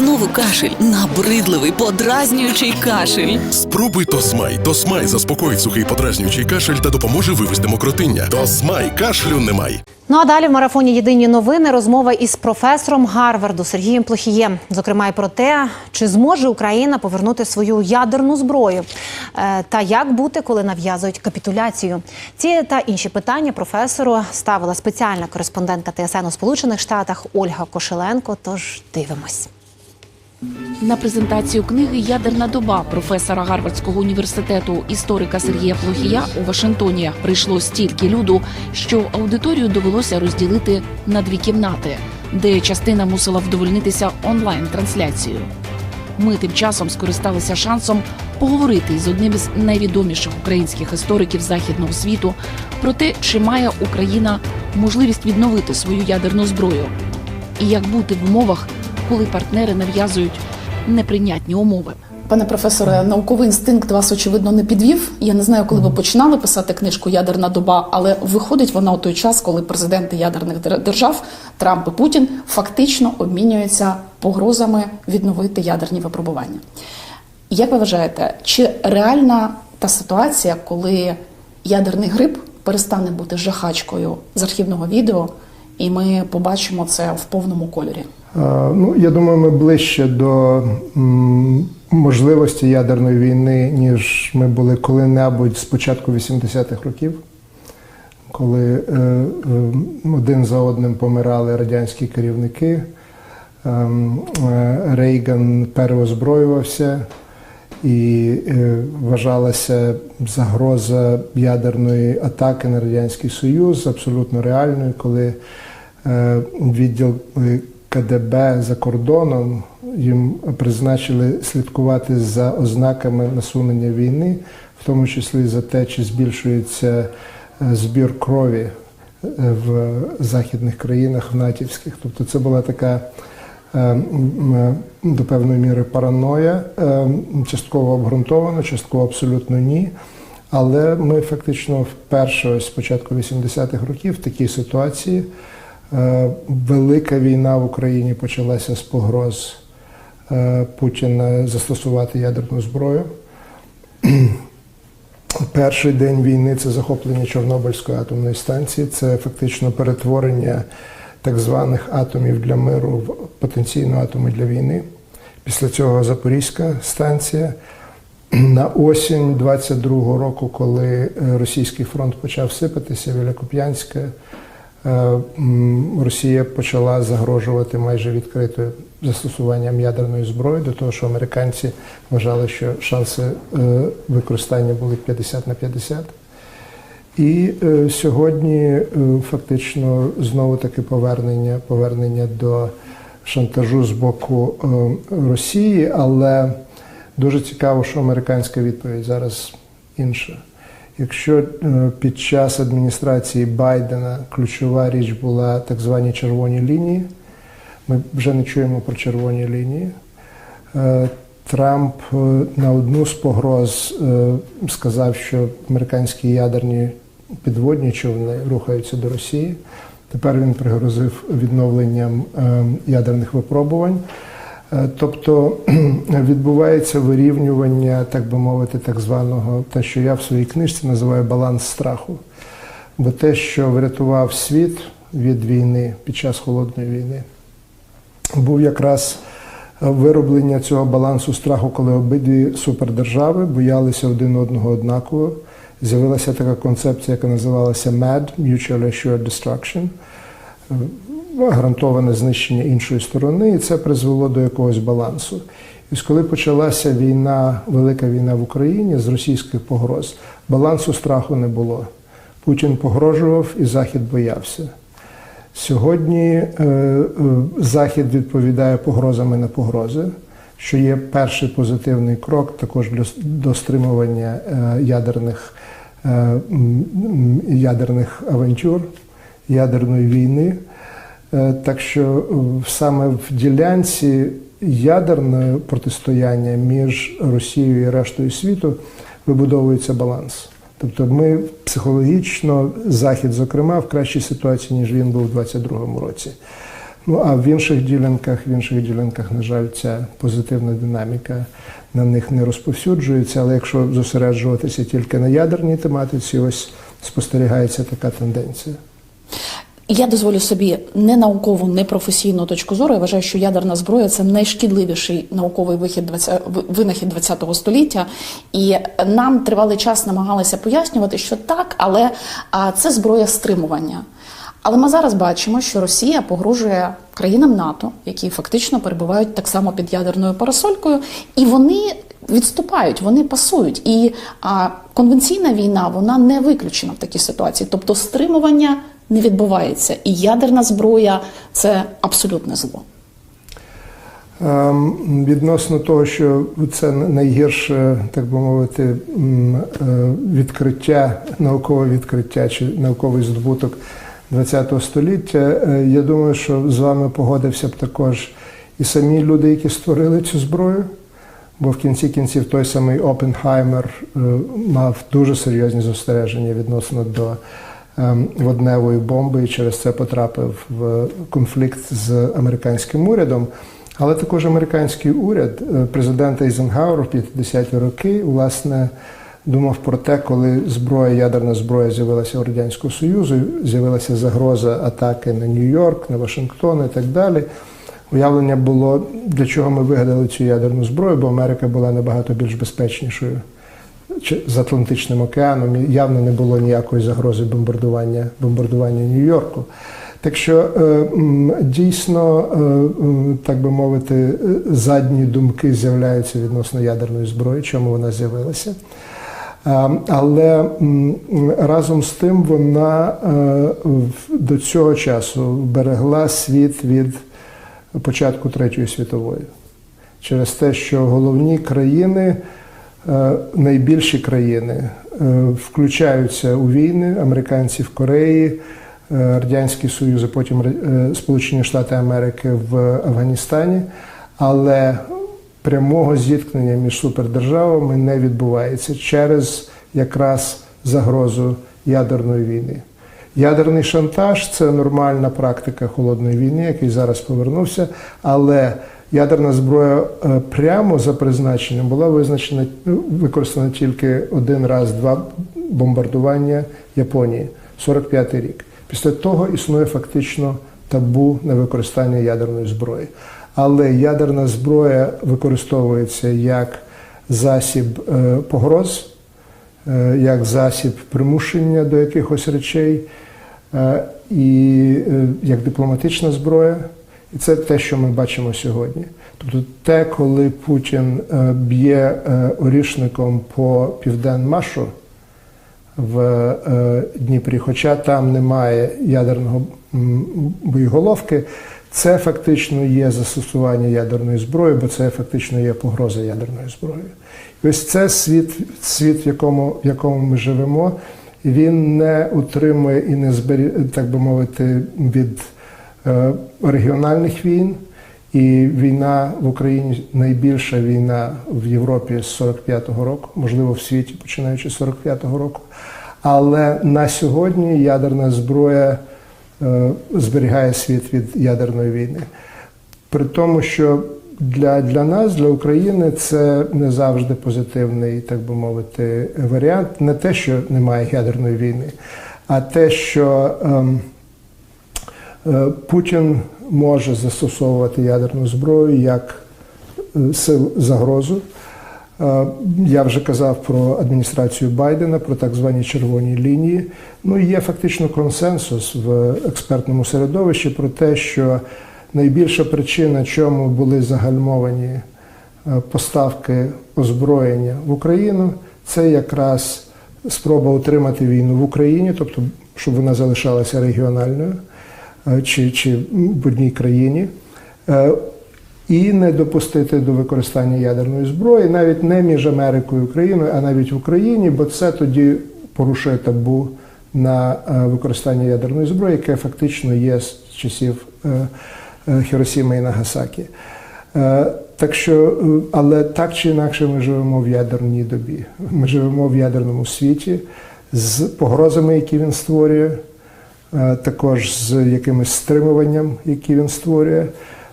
Знову кашель, набридливий, подразнюючий кашель. Спробуй Тосмай. Тосмай заспокоїть сухий подразнюючий кашель та допоможе вивести мокротиння. Тосмай кашлю немає. Ну а далі в марафоні Єдині новини розмова із професором Гарварду Сергієм Плохієм. Зокрема, й про те, чи зможе Україна повернути свою ядерну зброю, Е, та як бути, коли нав'язують капітуляцію. Ці та інші питання професору ставила спеціальна кореспондентка ТСН у Сполучених Штатах Ольга Кошеленко. Тож дивимось. На презентацію книги Ядерна доба професора Гарвардського університету історика Сергія Плохія у Вашингтоні прийшло стільки люду, що аудиторію довелося розділити на дві кімнати, де частина мусила вдовольнитися онлайн трансляцією. Ми тим часом скористалися шансом поговорити із одним із найвідоміших українських істориків західного світу про те, чи має Україна можливість відновити свою ядерну зброю, і як бути в умовах, коли партнери нав'язують неприйнятні умови. Пане професоре, науковий інстинкт вас очевидно не підвів. Я не знаю, коли ви починали писати книжку Ядерна доба, але виходить вона у той час, коли президенти ядерних держав Трамп і Путін фактично обмінюються погрозами відновити ядерні випробування. Як ви вважаєте, чи реальна та ситуація, коли ядерний гриб перестане бути жахачкою з архівного відео, і ми побачимо це в повному кольорі? Е, Ну, я думаю, ми ближче до можливості ядерної війни, ніж ми були коли-небудь з початку 80-х років, коли е, е, один за одним помирали радянські керівники. Ем, Рейган переозброювався і вважалася загроза ядерної атаки на Радянський Союз абсолютно реальною, коли відділ КДБ за кордоном їм призначили слідкувати за ознаками насунення війни, в тому числі за те, чи збільшується е, збір крові е, в західних країнах, в натівських. Тобто це була така е, до певної міри параноя, частково обґрунтована, частково абсолютно ні. Але ми фактично вперше ось з початку 80-х років в такій ситуації. Е, Велика війна в Україні почалася з погроз е, Путіна застосувати ядерну зброю. Перший день війни це захоплення Чорнобильської атомної станції, це фактично перетворення так званих атомів для миру в потенційно атоми для війни. Після цього Запорізька станція. На осінь 22-го року, коли е, російський фронт почав сипатися, Великоп'янська, е, м, Росія почала загрожувати майже відкритою застосуванням ядерної зброї, до того, що американці вважали, що шанси е, використання були 50 на 50. І е, сьогодні е, фактично знову таки повернення, повернення до шантажу з боку е, Росії, але дуже цікаво, що американська відповідь зараз інша. Якщо е, під час адміністрації Байдена ключова річ була так звані червоні лінії, ми вже не чуємо про червоні лінії. Е, Трамп е, на одну з погроз сказав, що американські ядерні підводні човни рухаються до Росії. Тепер він пригрозив відновленням е, ядерних випробувань. Е, Тобто відбувається вирівнювання, так би мовити, так званого, те, що я в своїй книжці називаю баланс страху. Бо те, що врятував світ від війни під час холодної війни, був якраз вироблення цього балансу страху, коли обидві супердержави боялися один одного однаково. З'явилася така концепція, яка називалася MAD – Mutually Assured Destruction, е, гарантоване знищення іншої сторони, і це призвело до якогось балансу. І коли почалася війна, велика війна в Україні з російських погроз, балансу страху не було. Путін погрожував і Захід боявся. Сьогодні е, е, Захід відповідає погрозами на погрози, що є перший позитивний крок також для, до стримування е, ядерних, е, ядерних авантюр, ядерної війни. Е, Так що е, саме в ділянці ядерного протистояння між Росією і рештою світу вибудовується баланс. Тобто ми психологічно, Захід, зокрема, в кращій ситуації, ніж він був у 2022 році. Ну а в інших ділянках, в інших ділянках, на жаль, ця позитивна динаміка на них не розповсюджується. Але якщо зосереджуватися тільки на ядерній тематиці, ось спостерігається така тенденція. Я дозволю собі не наукову, не професійну точку зору. Я вважаю, що ядерна зброя це найшкідливіший науковий вихід 20, винахід ХХ століття. І нам тривалий час намагалися пояснювати, що так, але а, це зброя стримування. Але ми зараз бачимо, що Росія погрожує країнам НАТО, які фактично перебувають так само під ядерною парасолькою, і вони відступають, вони пасують. І а, конвенційна війна вона не виключена в такій ситуації. Тобто стримування не відбувається. І ядерна зброя це абсолютне зло. Ем, Відносно того, що це найгірше, так би мовити, е, відкриття, наукове відкриття чи науковий здобуток ХХ століття, е, я думаю, що з вами погодився б також і самі люди, які створили цю зброю. Бо в кінці кінців той самий Опенхаймер е, мав дуже серйозні застереження відносно до водневої бомби і через це потрапив в конфлікт з американським урядом. Але також американський уряд, е, президент Ейзенгауер в 50-ті роки, власне, думав про те, коли зброя, ядерна зброя з'явилася у Радянського Союзу, з'явилася загроза атаки на Нью-Йорк, на Вашингтон і так далі. Уявлення було, для чого ми вигадали цю ядерну зброю, бо Америка була набагато більш безпечнішою з Атлантичним океаном. Явно не було ніякої загрози бомбардування, бомбардування Нью-Йорку. Так що е, дійсно, е, так би мовити, е, задні думки з'являються відносно ядерної зброї, чому вона з'явилася. Але разом з тим вона е, до цього часу берегла світ від початку Третьої світової через те, що головні країни, е, найбільші країни, е, включаються у війни, американці в Кореї, е, Радянський Союз, а потім е, Сполучені Штати Америки в Афганістані, але прямого зіткнення між супердержавами не відбувається через якраз загрозу ядерної війни. Ядерний шантаж це нормальна практика холодної війни, який зараз повернувся, але ядерна зброя е, прямо за призначенням була визначена ну, використана тільки один раз два бомбардування Японії, 45-й рік. Після того існує фактично табу на використання ядерної зброї. Але ядерна зброя використовується як засіб е, погроз, е, як засіб примушення до якихось речей, і як дипломатична зброя. І це те, що ми бачимо сьогодні. Тобто, те, коли Путін е, б'є е, орішником по південмашу в е, Дніпрі, хоча там немає ядерного боєголовки, це фактично є застосування ядерної зброї, бо це фактично є погроза ядерною зброєю. І ось це світ, світ в, якому, в якому ми живемо, він не утримує і не збері, так би мовити, від регіональних війн. І війна в Україні найбільша війна в Європі з 45-го року, можливо, в світі, починаючи з 45-го року. Але на сьогодні ядерна зброя е, зберігає світ від ядерної війни. При тому, що для, для нас, для України, це не завжди позитивний, так би мовити, варіант. Не те, що немає ядерної війни, а те, що ем, е, Путін може застосовувати ядерну зброю як е, сил загрозу. Е, Я вже казав про адміністрацію Байдена, про так звані червоні лінії. Ну і є фактично консенсус в експертному середовищі про те, що найбільша причина, чому були загальмовані е, поставки озброєння в Україну, це якраз спроба утримати війну в Україні, тобто щоб вона залишалася регіональною е, чи, чи в одній країні. Е, і не допустити до використання ядерної зброї навіть не між Америкою і Україною, а навіть в Україні, бо це тоді порушує табу на е, використання ядерної зброї, яке фактично є з часів е, е, Хіросіми і Нагасакі. Е, Так що, е, але так чи інакше, ми живемо в ядерній добі. Ми живемо в ядерному світі з погрозами, які він створює. Е, також з якимось стримуванням, які він створює.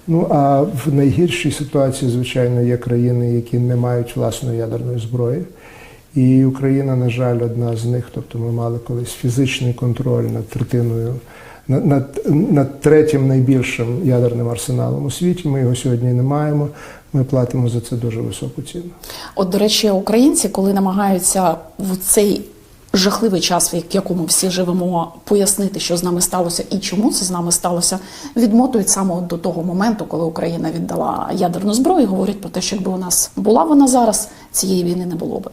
Ну а в найгіршій ситуації, звичайно, є країни, які не мають власної ядерної зброї. І Україна, на жаль, одна з них. Тобто ми мали колись фізичний контроль над третиною, над, над, над третім найбільшим ядерним арсеналом у світі. Ми його сьогодні не маємо. Ми платимо за це дуже високу ціну. От, до речі, українці, коли намагаються в цей жахливий час, в якому всі живемо, пояснити, що з нами сталося і чому це з нами сталося, відмотують саме до того моменту, коли Україна віддала ядерну зброю, говорять про те, що якби у нас була вона зараз, цієї війни не було би.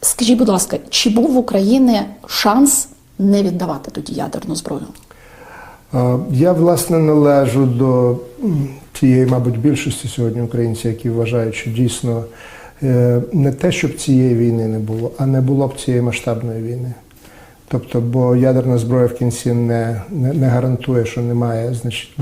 Скажіть, будь ласка, чи був в Україні шанс не віддавати тоді ядерну зброю? Е, Я, власне, належу до тієї, мабуть, більшості сьогодні українців, які вважають, що дійсно не те, щоб цієї війни не було, а не було б цієї масштабної війни. Тобто, бо ядерна зброя в кінці не, не, не гарантує, що немає значить,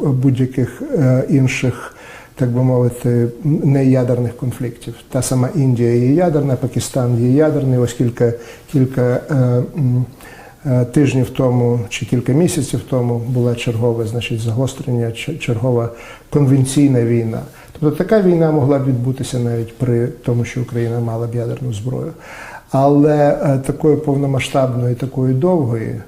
будь-яких е, інших, так би мовити, неядерних конфліктів. Та сама Індія є ядерна, Пакистан є ядерний, ось кілька, кілька е, е, тижнів тому чи кілька місяців тому було чергове значить, загострення, чер- чергова конвенційна війна. Тобто така війна могла б відбутися навіть при тому, що Україна мала б ядерну зброю. Але е, такої повномасштабної, такої довгої,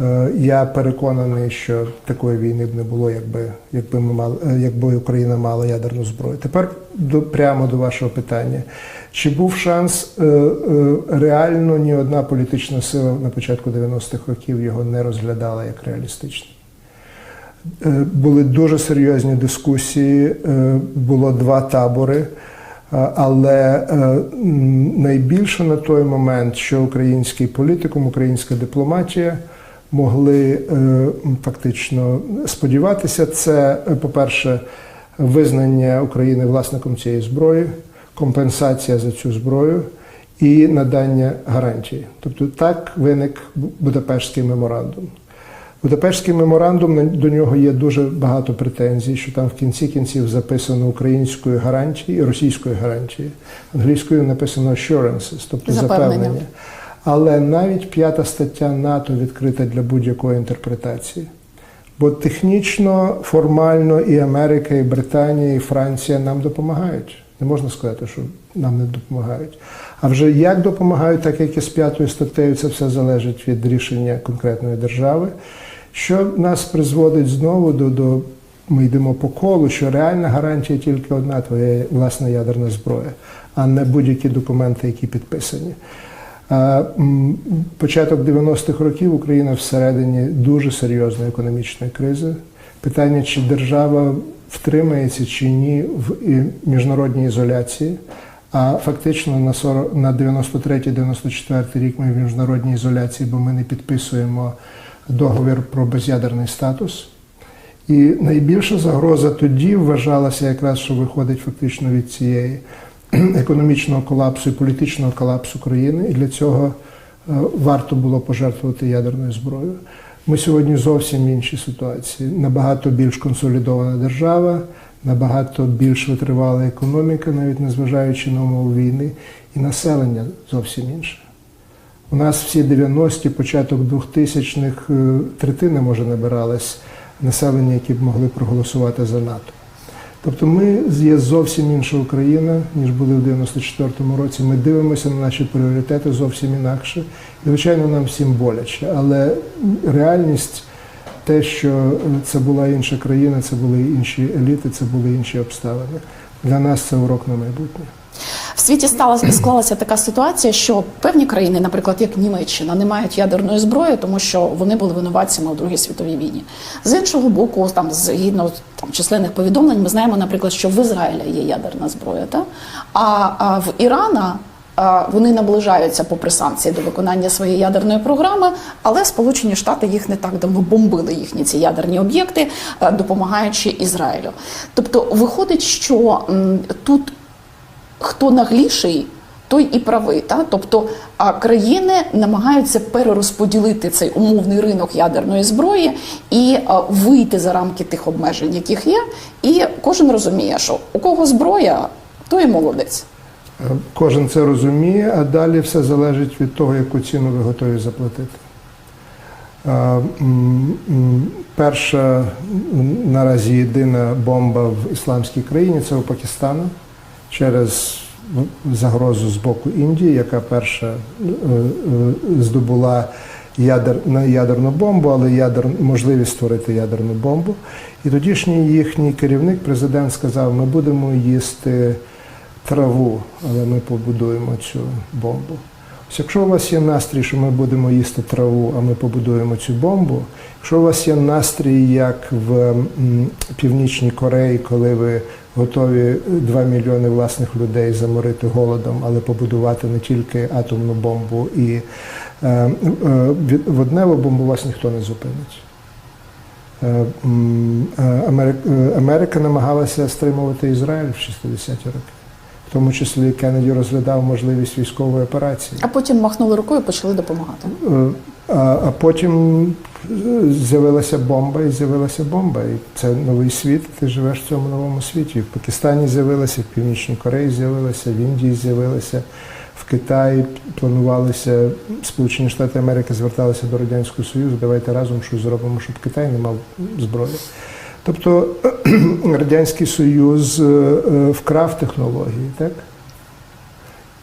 е, я переконаний, що такої війни б не було, якби, якби, ми мали, е, якби Україна мала ядерну зброю. Тепер до, прямо до вашого питання. Чи був шанс реально ні одна політична сила на початку 90-х років його не розглядала як реалістичний? Е, Були дуже серйозні дискусії, е, було два табори. Е, Але найбільше на той момент, що український політикум, українська дипломатія могли фактично сподіватися, це, по-перше, визнання України власником цієї зброї, компенсація за цю зброю і надання гарантії. Тобто так виник Бу- Будапештський меморандум. Будапештський меморандум до нього є дуже багато претензій, що там в кінці кінців записано українською гарантії і російською гарантії. Англійською написано assurances, тобто Запевнення. запевнення. Але навіть п'ята стаття НАТО відкрита для будь-якої інтерпретації. Бо технічно, формально і Америка, і Британія, і Франція нам допомагають. Не можна сказати, що нам не допомагають. А вже як допомагають, так як і з п'ятою статтею, це все залежить від рішення конкретної держави, що нас призводить знову до, до ми йдемо по колу, що реальна гарантія тільки одна твоя власна ядерна зброя, а не будь-які документи, які підписані. Початок 90-х років Україна всередині дуже серйозної економічної кризи. Питання, чи держава втримається чи ні в міжнародній ізоляції. А фактично на 40 на 93-94 рік ми в міжнародній ізоляції, бо ми не підписуємо договір про без'ядерний статус. І найбільша загроза тоді вважалася якраз, що виходить фактично від цієї економічного колапсу і політичного колапсу країни, і для цього е, варто було пожертвувати ядерною зброєю. Ми сьогодні зовсім в іншій ситуації. Набагато більш консолідована держава, набагато більш витривала економіка, навіть незважаючи на умови війни, і населення зовсім інше. У нас всі 90-ті, початок 2000-х е, третина, може, набиралось населення, які б могли проголосувати за НАТО. Тобто ми є зовсім інша Україна, ніж були в 94-му році. Ми дивимося на наші пріоритети зовсім інакше. І, звичайно, нам всім боляче. Але реальність, те, що це була інша країна, це були інші еліти, це були інші обставини. Для нас це урок на майбутнє. В світі сталася склалася така ситуація, що певні країни, наприклад, як Німеччина, не мають ядерної зброї, тому що вони були винуватцями у Другій світовій війні. З іншого боку, там згідно там численних повідомлень, ми знаємо, наприклад, що в Ізраїля є ядерна зброя, та а, а в Ірана. Вони наближаються попри санкції до виконання своєї ядерної програми, але Сполучені Штати їх не так давно бомбили їхні ці ядерні об'єкти, допомагаючи Ізраїлю. Тобто виходить, що тут хто нагліший, той і правий. Та? Тобто країни намагаються перерозподілити цей умовний ринок ядерної зброї і а, вийти за рамки тих обмежень, яких є. І кожен розуміє, що у кого зброя, той і молодець. Кожен це розуміє, а далі все залежить від того, яку ціну ви готові заплатити. Перша наразі єдина бомба в ісламській країні це у Пакистану через загрозу з боку Індії, яка перша е, е, здобула ядер, ядерну бомбу, але ядер, можливість створити ядерну бомбу. І тодішній їхній керівник, президент, сказав: ми будемо їсти траву, але ми побудуємо цю бомбу. Ось якщо у вас є настрій, що ми будемо їсти траву, а ми побудуємо цю бомбу, якщо у вас є настрій, як в Північній Кореї, коли ви готові 2 мільйони власних людей заморити голодом, але побудувати не тільки атомну бомбу і е, е, водневу бомбу, вас ніхто не зупинить. Е, е, е, Америка намагалася стримувати Ізраїль в 60-ті роки. В тому числі Кеннеді розглядав можливість військової операції. А потім махнули рукою і почали допомагати. Е, А, а потім е, з'явилася бомба, і з'явилася бомба. І це новий світ. Ти живеш в цьому новому світі. В Пакистані з'явилася, в Північній Кореї з'явилася, в Індії з'явилася, в Китаї планувалися. Сполучені Штати Америки зверталися до Радянського Союзу. Давайте разом щось зробимо, щоб Китай не мав зброї. Тобто Радянський Союз е, е, вкрав технології, так?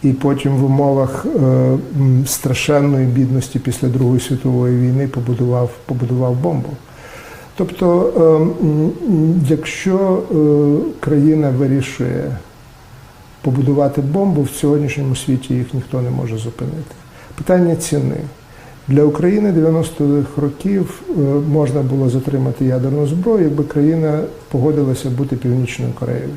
І потім в умовах е, страшенної бідності після Другої світової війни побудував, побудував бомбу. Тобто, якщо країна вирішує побудувати бомбу, в сьогоднішньому світі їх ніхто не може зупинити. Питання ціни. Для України 90-х років е, можна було затримати ядерну зброю, якби країна погодилася бути Північною Кореєю.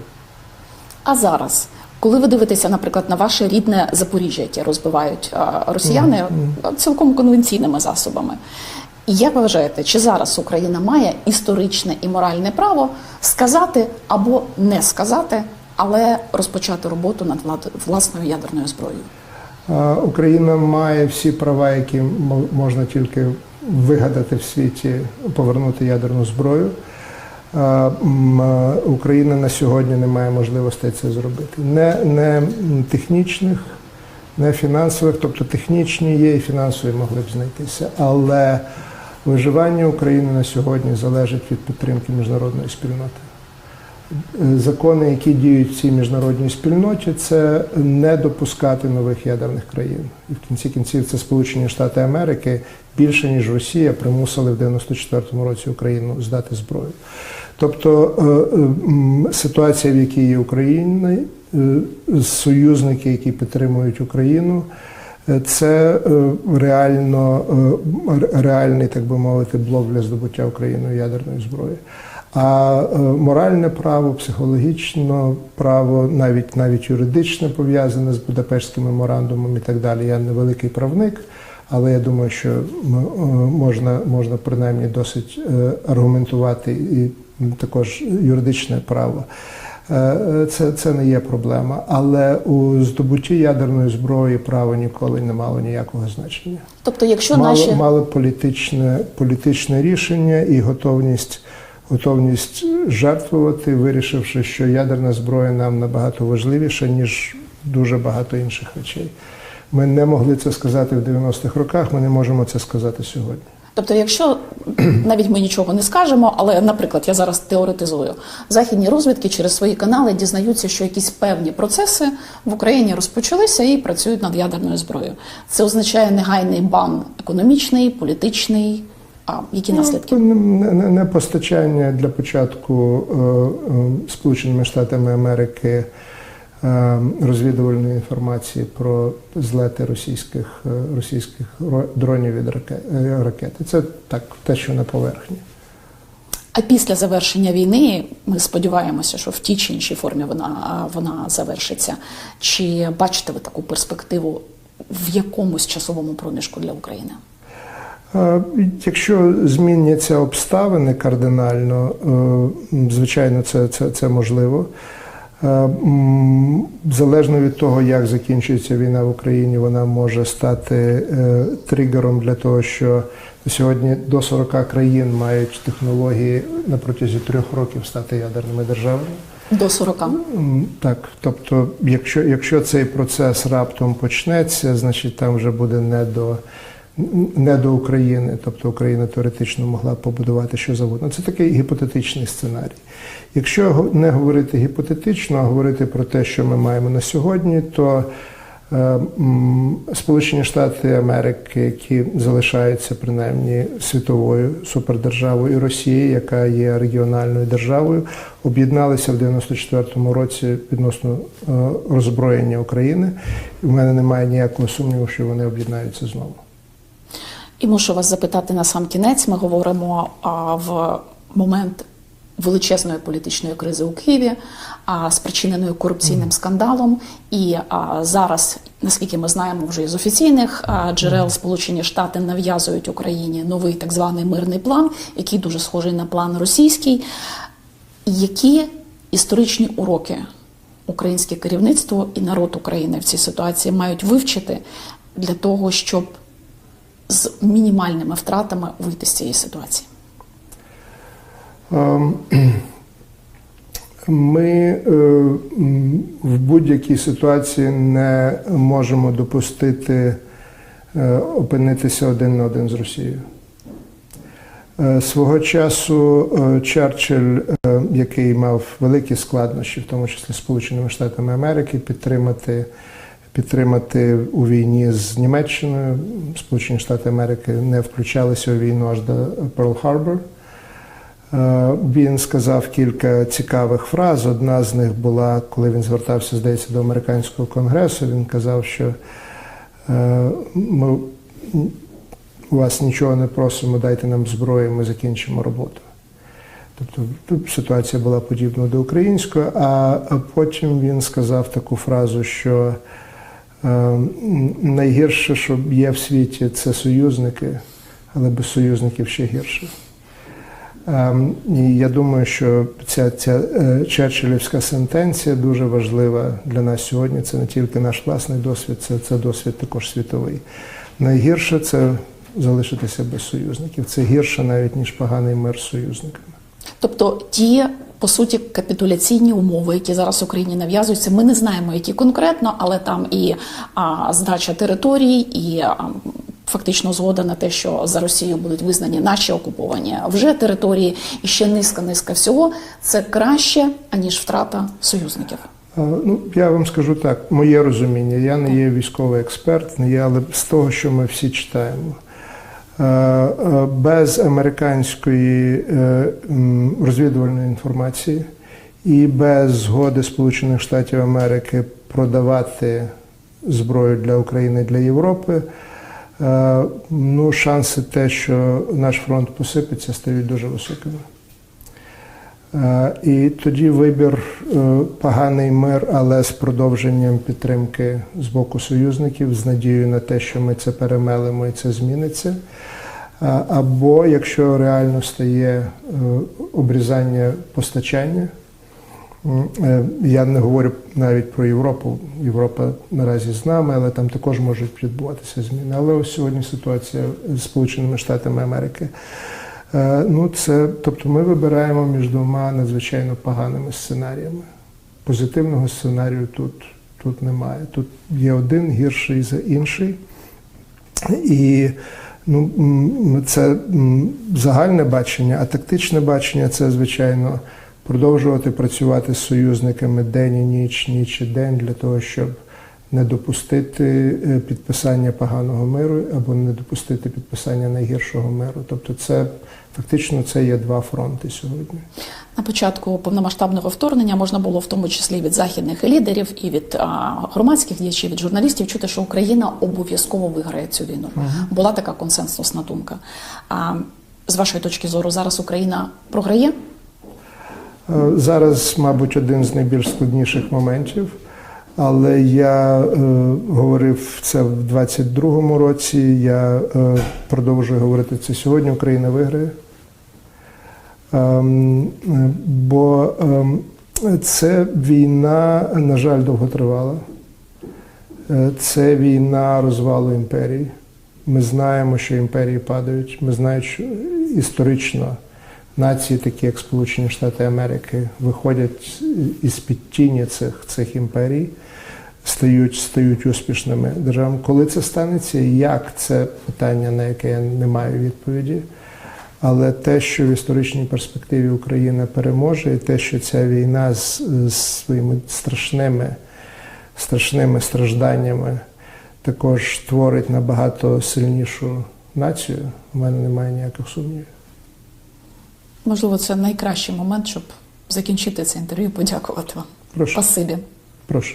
А зараз, коли ви дивитеся, наприклад, на ваше рідне Запоріжжя, яке розбивають а, росіяни а, цілком конвенційними засобами. Як ви вважаєте, чи зараз Україна має історичне і моральне право сказати або не сказати, але розпочати роботу над власною ядерною зброєю? Україна має всі права, які можна тільки вигадати в світі, повернути ядерну зброю. Україна на сьогодні не має можливостей це зробити. Не, не технічних, не фінансових, тобто технічні є і фінансові могли б знайтися. Але виживання України на сьогодні залежить від підтримки міжнародної спільноти. Е, Закони, які діють в цій міжнародній спільноті, це не допускати нових ядерних країн. І в кінці кінців це Сполучені Штати Америки більше ніж Росія примусили в 94-му році Україну здати зброю. Тобто е, е, ситуація, в якій є Україна, союзники, які підтримують Україну. Це реально реальний, так би мовити, блок для здобуття Україною ядерної зброї. А е, моральне право, психологічне право, навіть навіть юридичне пов'язане з Будапештським меморандумом і так далі. Я не великий правник, але я думаю, що е, можна, можна принаймні досить е, аргументувати і також юридичне право. Це, це не є проблема. Але у здобутті ядерної зброї право ніколи не мало ніякого значення Тобто, якщо мало, наші мало політичне, політичне рішення і готовність, готовність жертвувати, вирішивши, що ядерна зброя нам набагато важливіша, ніж дуже багато інших речей. Ми не могли це сказати в 90-х роках, ми не можемо це сказати сьогодні. Тобто, якщо навіть ми нічого не скажемо, але, наприклад, я зараз теоретизую, західні розвідки через свої канали дізнаються, що якісь певні процеси в Україні розпочалися і працюють над ядерною зброєю. Це означає негайний бан економічний, політичний. А які наслідки? Ну, не, не, не постачання для початку е, е, Сполученими Штатами Америки е, розвідувальної інформації про злети російських, е, російських дронів від раке- ракети. Це так, те, що на поверхні. А після завершення війни ми сподіваємося, що в тій чи іншій формі вона, вона завершиться. Чи бачите ви таку перспективу в якомусь часовому проміжку для України? Е, Якщо зміняться обставини кардинально, е, звичайно, це, це, це можливо. Е, Залежно від того, як закінчується війна в Україні, вона може стати тригером для того, що сьогодні до 40 країн мають технології на протязі трьох років стати ядерними державами. До 40. Так, тобто, якщо, якщо цей процес раптом почнеться, значить там вже буде не до, не до України, тобто Україна теоретично могла побудувати що завгодно. Це такий гіпотетичний сценарій. Якщо не говорити гіпотетично, а говорити про те, що ми маємо на сьогодні, то е, Сполучені Штати Америки, які залишаються принаймні світовою супердержавою, і Росія, яка є регіональною державою, об'єдналися в 94-му році відносно е, роззброєння України. В мене немає ніякого сумніву, що вони об'єднаються знову. І мушу вас запитати на сам кінець. Ми говоримо а, в момент величезної політичної кризи у Києві, а, спричиненої корупційним скандалом. І а, зараз, наскільки ми знаємо, вже із офіційних а, джерел Сполучені Штати нав'язують Україні новий так званий мирний план, який дуже схожий на план російський. Які історичні уроки українське керівництво і народ України в цій ситуації мають вивчити для того, щоб з мінімальними втратами вийти з цієї ситуації? Ем, Ми е, в будь-якій ситуації не можемо допустити е, опинитися один на один з Росією. Е, Свого часу Черчилль, який мав великі складнощі, в тому числі Сполученими Штатами Америки, підтримати, підтримати у війні з Німеччиною. Сполучені Штати Америки не включалися у війну аж до Перл-Харбор. Е, Він сказав кілька цікавих фраз. Одна з них була, коли він звертався, здається, до американського конгресу. Він казав, що е, ми у вас нічого не просимо, дайте нам зброю, ми закінчимо роботу. Тобто ситуація була подібна до української, а потім він сказав таку фразу, що найгірше, що є в світі, це союзники, але без союзників ще гірше. Ем, І я думаю, що ця, ця е, Черчиллівська сентенція дуже важлива для нас сьогодні. Це не тільки наш власний досвід, це, це досвід також світовий. Найгірше це залишитися без союзників. Це гірше навіть ніж поганий мир з союзниками. Тобто ті, по суті, капітуляційні умови, які зараз Україні нав'язуються, ми не знаємо, які конкретно, але там і а, здача територій, і а, фактично згода на те, що за Росією будуть визнані наші окуповані вже території, і ще низка низка всього. Це краще аніж втрата союзників. Е, Ну, я вам скажу так, моє розуміння, я не є військовий експерт, не є, але з того, що ми всі читаємо. Е, е, Без американської е, розвідувальної інформації і без згоди Сполучених Штатів Америки продавати зброю для України для Європи, ну, шанси те, що наш фронт посипеться, стають дуже високими. Е, І тоді вибір е, поганий мир, але з продовженням підтримки з боку союзників, з надією на те, що ми це перемелимо і це зміниться. Або якщо реально стає е, обрізання постачання, е, я не говорю навіть про Європу. Європа наразі з нами, але там також можуть відбуватися зміни. Але ось сьогодні ситуація з Сполученими Штатами Америки. Е, Ну, це, тобто ми вибираємо між двома надзвичайно поганими сценаріями. Позитивного сценарію тут, тут немає. Тут є один гірший за інший. І ну, це загальне бачення, а тактичне бачення це, звичайно, продовжувати працювати з союзниками день і ніч, ніч і день для того, щоб не допустити е, підписання поганого миру або не допустити підписання найгіршого миру. Тобто, це фактично це є два фронти сьогодні. На початку повномасштабного вторгнення можна було в тому числі від західних лідерів і від а, громадських діячів, від журналістів чути, що Україна обов'язково виграє цю війну. Була така консенсусна думка. А з вашої точки зору, зараз Україна програє? Е, Зараз, мабуть, один з найбільш складніших моментів. Але я е, говорив це в 22-му році. Я е, продовжую говорити це сьогодні. Україна виграє. Ем, е, бо ем, це війна, на жаль, довготривала. Е, Це війна розвалу імперії. Ми знаємо, що імперії падають. Ми знаємо, що історично нації, такі як Сполучені Штати Америки, виходять із під тіні цих, цих імперій. Стають, стають успішними державами. Коли це станеться, як це питання, на яке я не маю відповіді. Але те, що в історичній перспективі Україна переможе, і те, що ця війна з, з своїми страшними, страшними стражданнями також творить набагато сильнішу націю, у мене немає ніяких сумнівів. Можливо, це найкращий момент, щоб закінчити це інтерв'ю. Подякувати вам. Прошу. Спасибі. Прошу.